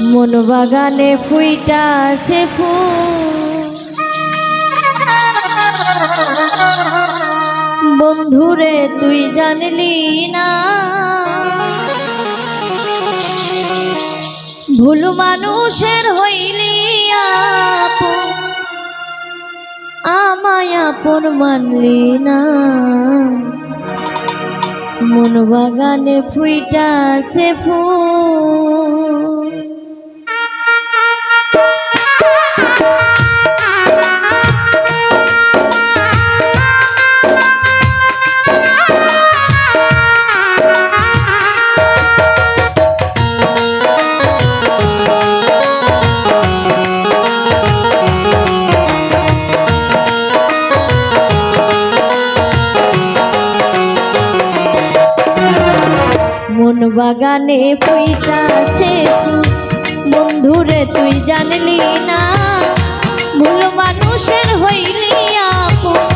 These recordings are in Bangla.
মন বাগানে ফুইটা সে ফুল। বন্ধুরে, তুই জানলি না। ভুল মানুষের হইলি আমায় আপন মানলি না। মন বাগানে ফুইটা সে ফুল। বাগানে ফুইটা সে ফুল বন্ধুরে তুই জানলি না ভুল মানুষের হইলি আপন।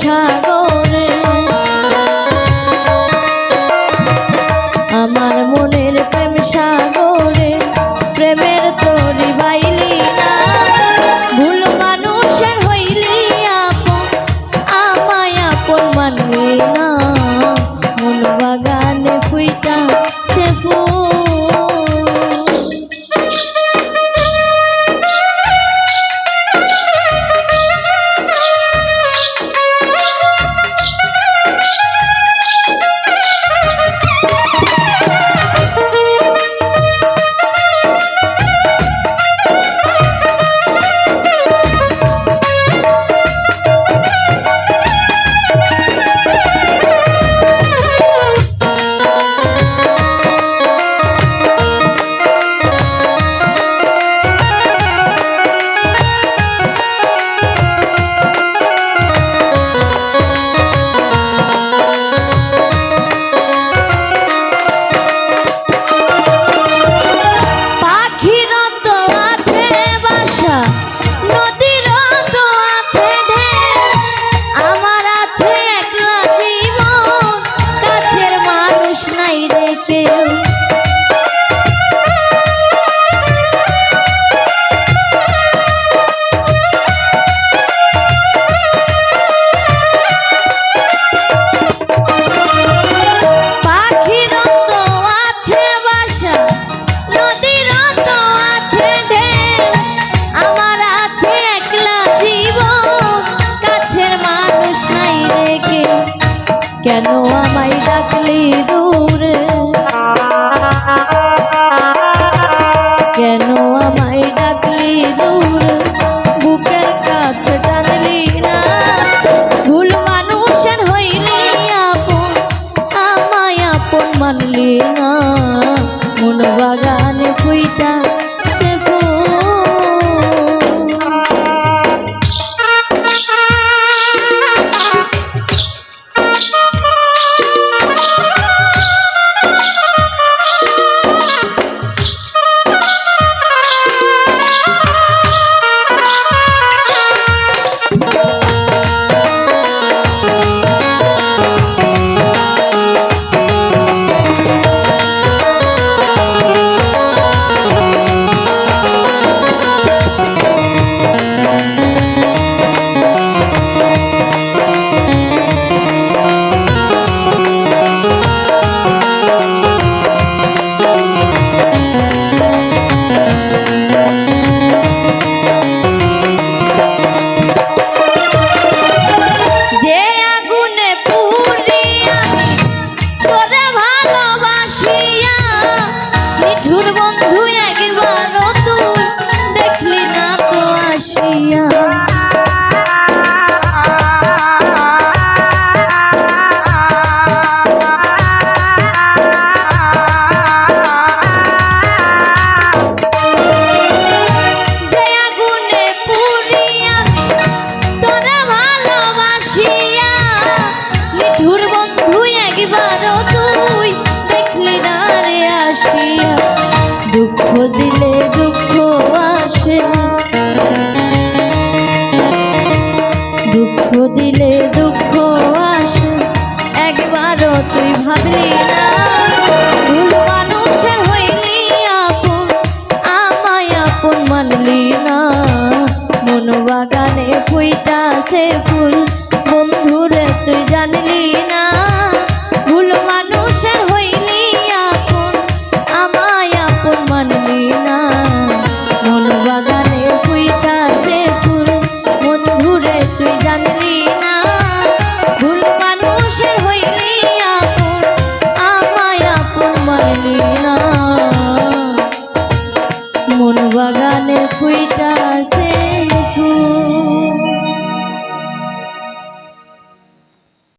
সাগরে। আমার মনের প্রেম সাগরে, প্রেমের তরি বাইলি না। ভুল মানুষের হইলি আপন, আমায় আপন মানলি না। মন বাগানে ফুইটা কেন আমায় ডাকলি দূরে? কেন আমায় ডাকলি দূরে? বুকের কাছে 我的。